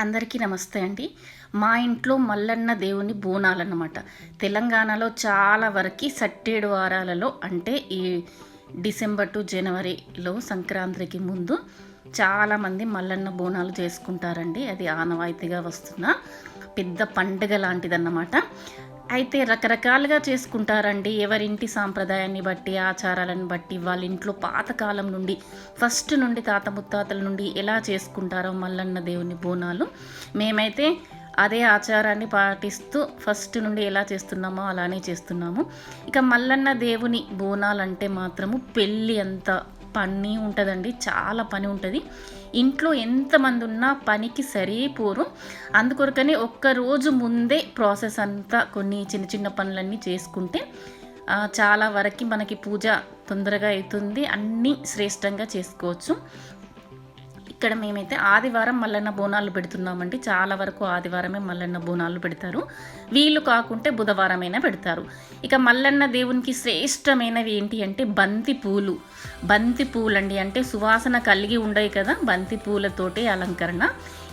అందరికీ నమస్తే అండి. మా ఇంట్లో మల్లన్న దేవుని బోనాలన్నమాట. తెలంగాణలో చాలా వరకు సట్టేడు వారాలలో అంటే ఈ డిసెంబర్ టు జనవరిలో సంక్రాంతికి ముందు చాలామంది మల్లన్న బోనాలు చేసుకుంటారండి. అది ఆనవాయితీగా వస్తున్న పెద్ద పండుగ లాంటిదన్నమాట. అయితే రకరకాలుగా చేసుకుంటారండి ఎవరింటి సాంప్రదాయాన్ని బట్టి ఆచారాలను బట్టి వాళ్ళ ఇంట్లో పాతకాలం నుండి ఫస్ట్ నుండి తాత ముత్తాతల నుండి ఎలా చేసుకుంటారో మల్లన్న దేవుని బోనాలు. మేమైతే అదే ఆచారాన్ని పాటిస్తూ ఫస్ట్ నుండి ఎలా చేస్తున్నామో అలానే చేస్తున్నాము. ఇక మల్లన్న దేవుని బోనాలంటే మాత్రము పెళ్ళి అంత పని ఉంటుందండి చాలా పని ఉంటుంది. ఇంట్లో ఎంతమంది ఉన్నా పనికి సరిపోరు అందుకొరకని ఒక్కరోజు ముందే ప్రాసెస్ అంతా కొన్ని చిన్న చిన్న పనులన్నీ చేసుకుంటే చాలా వరకు మనకి పూజ తొందరగా అవుతుంది అన్నీ శ్రేష్టంగా చేసుకోవచ్చు. ఇక్కడ మేమైతే ఆదివారం మల్లన్న బోనాలు పెడుతున్నామండి. చాలా వరకు ఆదివారమే మల్లన్న బోనాలు పెడతారు. వీళ్ళు కాకుంటే బుధవారమైనా పెడతారు. ఇక మల్లన్న దేవునికి శ్రేష్టమైనవి ఏంటి అంటే బంతి పూలు. బంతి పూలండి అంటే సువాసన కలిగి ఉండవు కదా బంతి పూలతోటి అలంకరణ.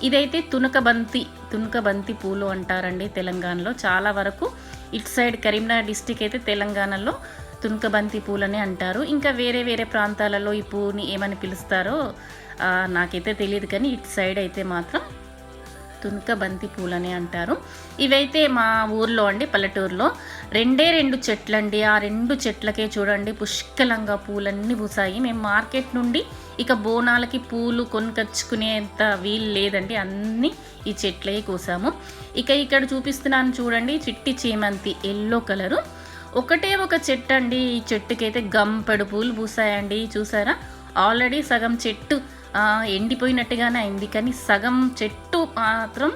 ఇదైతే తునక బంతి తునక బంతి పూలు అంటారండి తెలంగాణలో. చాలా వరకు ఇటు సైడ్ కరీంనగర్ డిస్టిక్ అయితే తెలంగాణలో తునకబంతి పూలని అంటారు. ఇంకా వేరే వేరే ప్రాంతాలలో ఈ పువ్వుని ఏమని పిలుస్తారో నాకైతే తెలియదు కానీ ఇటు సైడ్ అయితే మాత్రం తునక బంతి పూలని అంటారు. ఇవైతే మా ఊర్లో అండి పల్లెటూరులో. రెండే రెండు చెట్లండి. ఆ రెండు చెట్లకే చూడండి పుష్కలంగా పూలన్నీ పూసాయి. మేము మార్కెట్ నుండి ఇక బోనాలకి పూలు కొనుకొచ్చుకునేంత వీలు లేదండి. అన్నీ ఈ చెట్లే కోసాము. ఇక ఇక్కడ చూపిస్తున్నాను చూడండి చిట్టి చేమంతి ఎల్లో కలరు. ఒకటే ఒక చెట్టు అండి ఈ చెట్టుకైతే గంపెడు పూలు పూసాయండి. చూసారా? ఆల్రెడీ సగం చెట్టు ఎండిపోయినట్టుగానే అయింది. కానీ సగం చెట్టు మాత్రం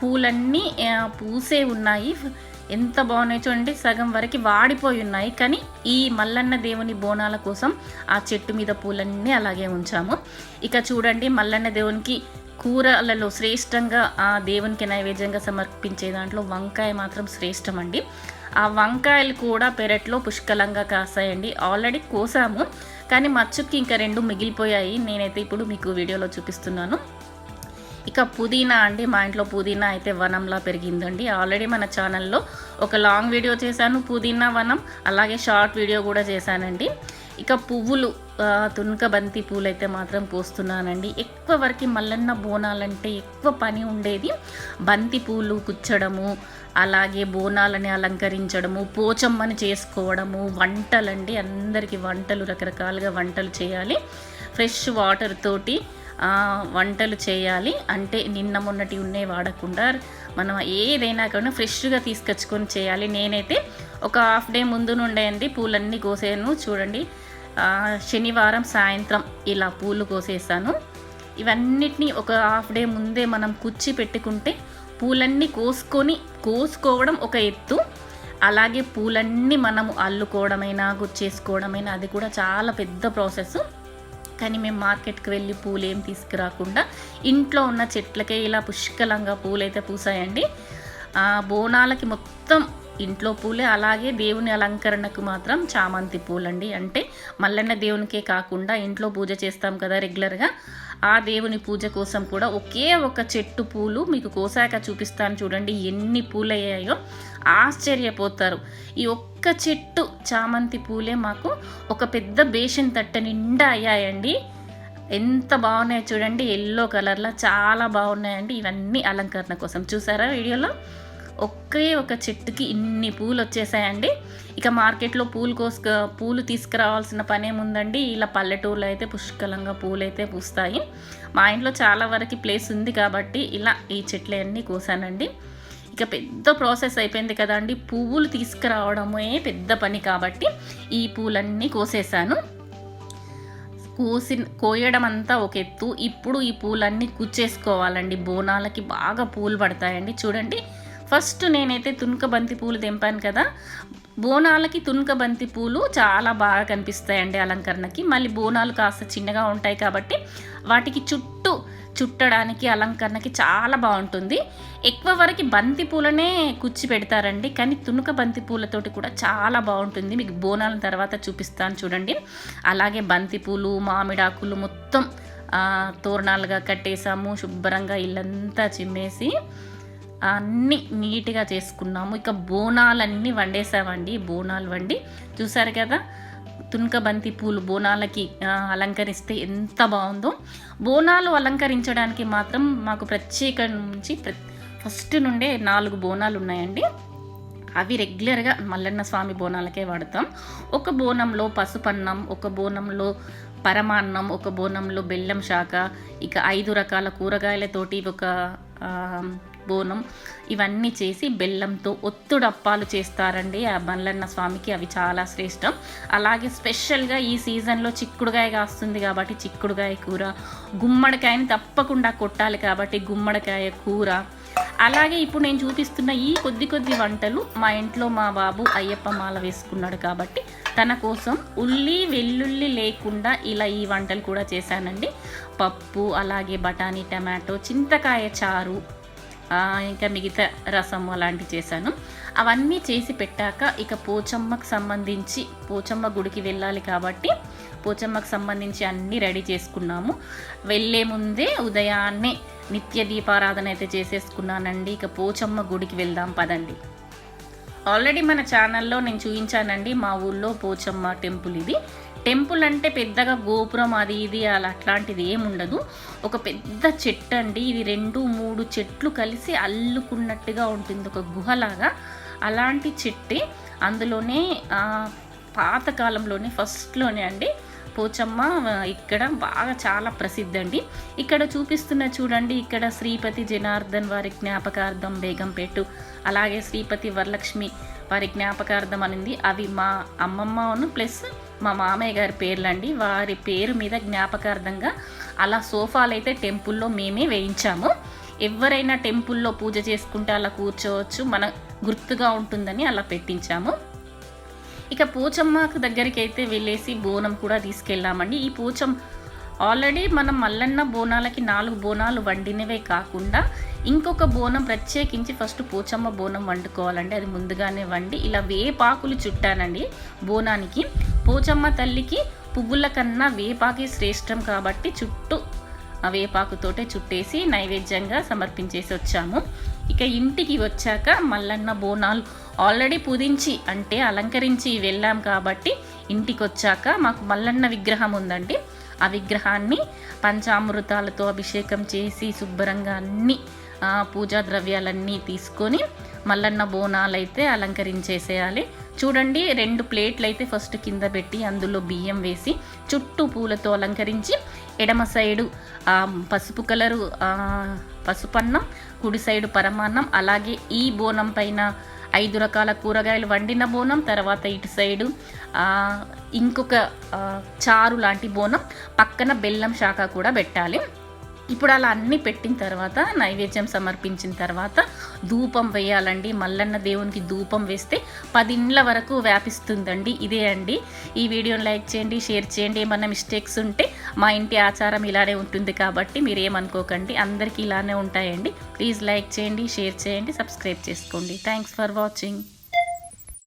పూలన్నీ పూసే ఉన్నాయి. ఎంత బాగున్నాయి చూడండి సగం వరకు వాడిపోయి ఉన్నాయి. కానీ ఈ మల్లన్న దేవుని బోనాల కోసం ఆ చెట్టు మీద పూలన్నీ అలాగే ఉంచాము. ఇక చూడండి మల్లన్న దేవునికి కూరలలో శ్రేష్టంగా ఆ దేవునికి నైవేద్యంగా సమర్పించే దాంట్లో వంకాయ మాత్రం శ్రేష్టం అండి ఆ వంకాయలు కూడా పెరట్లో పుష్కలంగా కాసాయండి. ఆల్రెడీ కోసాము. కానీ మచ్చుకి ఇంకా రెండు మిగిలిపోయాయి. నేనైతే ఇప్పుడు మీకు వీడియోలో చూపిస్తున్నాను. ఇక పుదీనా అండి. మా ఇంట్లో పుదీనా అయితే వనంలా పెరిగిందండి. ఆల్రెడీ మన ఛానల్లో ఒక లాంగ్ వీడియో చేశాను పుదీనా వనం అలాగే షార్ట్ వీడియో కూడా చేశానండి. ఇక పువ్వులు తునక బంతి పూలు అయితే మాత్రం పోస్తున్నానండి. ఎక్కువ వరకు మల్లన్న బోనాలంటే ఎక్కువ పని ఉండేది బంతి పూలు కుచ్చడము అలాగే బోనాలని అలంకరించడము పోచమ్మని చేసుకోవడము వంటలండి. అందరికీ వంటలు రకరకాలుగా వంటలు చేయాలి. ఫ్రెష్ వాటర్ తోటి వంటలు చేయాలి. అంటే నిన్న మొన్నటి ఉన్నే వాడకుండా మనం ఏదైనా కానీ ఫ్రెష్గా తీసుకొచ్చుకొని చేయాలి. నేనైతే ఒక హాఫ్ డే ముందు నుండే అండి పూలన్నీ కోసాను. చూడండి శనివారం సాయంత్రం ఇలా పూలు కోసేసాను. ఇవన్నిటిని ఒక హాఫ్ డే ముందే మనం కుచ్చి పెట్టుకుంటే పూలన్నీ కోసుకొని కోసుకోవడం ఒక ఎత్తు. అలాగే పూలన్నీ మనము అల్లుకోవడమైనా గుచ్చేసుకోవడమైనా అది కూడా చాలా పెద్ద ప్రాసెస్ కానీ మేము మార్కెట్కి వెళ్ళి పూలు ఏం తీసుకురాకుండా ఇంట్లో ఉన్న చెట్లకే ఇలా పుష్కలంగా పూలైతే పూసాయండి. బోనాలకి మొత్తం ఇంట్లో పూలే. అలాగే దేవుని అలంకరణకు మాత్రం చామంతి పూలండి. అంటే మల్లన్న దేవునికే కాకుండా ఇంట్లో పూజ చేస్తాం కదా రెగ్యులర్గా ఆ దేవుని పూజ కోసం కూడా ఒకే ఒక చెట్టు పూలు మీకు కోసాక చూపిస్తాను చూడండి ఎన్ని పూలయ్యాయో. ఆశ్చర్యపోతారు. ఈ ఒక్క చెట్టు చామంతి పూలే మాకు ఒక పెద్ద బేషన్ తట్ట నిండా అయ్యాయండి. ఎంత బాగున్నాయో చూడండి. ఎల్లో కలర్లో చాలా బాగున్నాయండి. ఇవన్నీ అలంకరణ కోసం. చూసారా వీడియోలో? ఒకే ఒక చెట్టుకి ఇన్ని పూలు వచ్చేసాయండి. ఇక మార్కెట్లో పూలు కోసుక పూలు తీసుకురావాల్సిన పని ఏముందండి ఇలా పల్లెటూరులో అయితే పుష్కలంగా పూలు అయితే పూస్తాయి. మా ఇంట్లో చాలా వరకు ప్లేస్ ఉంది కాబట్టి ఇలా ఈ చెట్లు అన్నీ కోసానండి. ఇక పెద్ద ప్రాసెస్ అయిపోయింది కదండి. పువ్వులు తీసుకురావడమే పెద్ద పని కాబట్టి ఈ పూలన్నీ కోసేసాను. కోసి కోయడం అంతా ఒక ఎత్తు. ఇప్పుడు ఈ పూలన్నీ కుచ్చేసుకోవాలండి. బోనాలకి బాగా పూలు పడతాయండి. చూడండి ఫస్ట్ నేనైతే తునుక బంతి పూలు తెంపాను కదా. బోనాలకి తునుక బంతి పూలు చాలా బాగా కనిపిస్తాయండి అలంకరణకి. మళ్ళీ బోనాలు కాస్త చిన్నగా ఉంటాయి కాబట్టి వాటికి చుట్టూ చుట్టడానికి అలంకరణకి చాలా బాగుంటుంది. ఎక్కువ వరకు బంతి పూలనే కుచ్చి పెడతారండి కానీ తునుక బంతి పూలతోటి కూడా చాలా బాగుంటుంది. మీకు బోనాల తర్వాత చూపిస్తాను చూడండి. అలాగే బంతి పూలు మామిడాకులు మొత్తం తోరణాలుగా కట్టేసాము శుభ్రంగా ఇల్లంతా చిమ్మేసి. అన్నీ నీట్గా చేసుకున్నాము. ఇక బోనాలన్నీ వండేసామండి. బోనాలు వండి చూసారు కదా తునక బంతి పూలు బోనాలకి అలంకరిస్తే ఎంత బాగుందో. బోనాలు అలంకరించడానికి మాత్రం మాకు ప్రత్యేక నుంచి ఫస్ట్ నుండే నాలుగు బోనాలు ఉన్నాయండి. అవి రెగ్యులర్గా మల్లన్న స్వామి బోనాలకే వాడతాం. ఒక బోనంలో పసుపన్నం ఒక బోనంలో పరమాన్నం ఒక బోనంలో బెల్లం శాఖ ఇక ఐదు రకాల కూరగాయలతోటి ఒక బోనం ఇవన్నీ చేసి బెల్లంతో ఒత్తుడప్పాలు చేస్తారండి ఆ మల్లన్న స్వామికి అవి చాలా శ్రేష్టం. అలాగే స్పెషల్గా ఈ సీజన్లో చిక్కుడుగాయ కాస్తుంది కాబట్టి చిక్కుడుగాయ కూర గుమ్మడికాయని తప్పకుండా కొట్టాలి కాబట్టి గుమ్మడికాయ కూర. అలాగే ఇప్పుడు నేను చూపిస్తున్న ఈ కొద్ది కొద్ది వంటలు మా ఇంట్లో మా బాబు అయ్యప్ప మాల వేసుకున్నాడు కాబట్టి తన కోసం ఉల్లి వెల్లుల్లి లేకుండా ఇలా ఈ వంటలు కూడా చేశానండి. పప్పు అలాగే బఠానీ టమాటో చింతకాయ చారు ఇంకా మిగతా రసం అలాంటివి చేశాను. అవన్నీ చేసి పెట్టాక ఇక పోచమ్మకు సంబంధించి పోచమ్మ గుడికి వెళ్ళాలి కాబట్టి పోచమ్మకు సంబంధించి అన్నీ రెడీ చేసుకున్నాము. వెళ్ళే ముందే ఉదయాన్నే నిత్య దీపారాధన అయితే చేసేసుకున్నానండి. ఇక పోచమ్మ గుడికి వెళ్దాం పదండి. ఆల్రెడీ మన ఛానల్లో నేను చూపించానండి మా ఊళ్ళో పోచమ్మ టెంపుల్ ఇది. టెంపుల్ అంటే పెద్దగా గోపురం అది ఇది అలా అట్లాంటిది ఏముండదు ఒక పెద్ద చెట్టు అండి. ఇది రెండు మూడు చెట్లు కలిసి అల్లుకున్నట్టుగా ఉంటుంది. ఒక గుహలాగా. అలాంటి చెట్టే అందులోనే పాతకాలంలోనే ఫస్ట్లోనే అండి. పోచమ్మ ఇక్కడ బాగా చాలా ప్రసిద్ధి అండి. ఇక్కడ చూపిస్తున్న చూడండి ఇక్కడ శ్రీపతి జనార్దన్ వారి జ్ఞాపకార్థం బేగంపేటు అలాగే శ్రీపతి వరలక్ష్మి వారి జ్ఞాపకార్థం అనింది అవి మా అమ్మమ్మను ప్లస్ మా మామయ్య గారి పేర్లండి. వారి పేరు మీద జ్ఞాపకార్థంగా అలా సోఫాలు అయితే టెంపుల్లో మేమే వేయించాము. ఎవరైనా టెంపుల్లో పూజ చేసుకుంటే అలా కూర్చోవచ్చు. మన గుర్తుగా ఉంటుందని అలా పెట్టించాము. ఇక పోచమ్మకు దగ్గరికి అయితే వెళ్ళేసి బోనం కూడా తీసుకెళ్ళామండి. ఈ పోచమ్మ ఆల్రెడీ మనం మల్లన్న బోనాలకి నాలుగు బోనాలు వండినవే కాకుండా ఇంకొక బోనం ప్రత్యేకించి ఫస్ట్ పోచమ్మ బోనం వండుకోవాలండి. అది ముందుగానే వండి ఇలా వేపాకులు చుట్టానండి బోనానికి. పోచమ్మ తల్లికి పువ్వుల కన్నా వేపాకి శ్రేష్టం కాబట్టి చుట్టూ ఆ వేపాకుతోటే చుట్టేసి నైవేద్యంగా సమర్పించేసి వచ్చాము. ఇక ఇంటికి వచ్చాక మల్లన్న బోనాలు ఆల్రెడీ పుదించి అంటే అలంకరించి వెళ్ళాం కాబట్టి ఇంటికి వచ్చాక మాకు మల్లన్న విగ్రహం ఉందండి. ఆ విగ్రహాన్ని పంచామృతాలతో అభిషేకం చేసి శుభ్రంగా అన్ని పూజా ద్రవ్యాలన్నీ తీసుకొని మల్లన్న బోనాలు అయితే అలంకరించేసేయాలి. చూడండి రెండు ప్లేట్లు అయితే ఫస్ట్ కింద పెట్టి అందులో బియ్యం వేసి చుట్టూ పూలతో అలంకరించి ఎడమ సైడు పసుపు కలరు పసుపన్నం కుడి సైడు పరమాన్నం అలాగే ఈ బోనం పైన ఐదు రకాల కూరగాయలు వండిన బోనం తర్వాత ఇటు సైడు ఇంకొక చారు లాంటి బోనం పక్కన బెల్లం శాఖ కూడా పెట్టాలి. ఇప్పుడు అలా అన్నీ పెట్టిన తర్వాత నైవేద్యం సమర్పించిన తర్వాత ధూపం వేయాలండి. మల్లన్న దేవునికి ధూపం వేస్తే పది ఇండ్ల వరకు వ్యాపిస్తుందండి. ఇదే అండి. ఈ వీడియోని లైక్ చేయండి షేర్ చేయండి. ఏమన్నా మిస్టేక్స్ ఉంటే మా ఇంటి ఆచారం ఇలానే ఉంటుంది కాబట్టి మీరు ఏమనుకోకండి. అందరికీ ఇలానే ఉంటాయండి. ప్లీజ్ లైక్ చేయండి షేర్ చేయండి సబ్స్క్రైబ్ చేసుకోండి. Thanks for watching.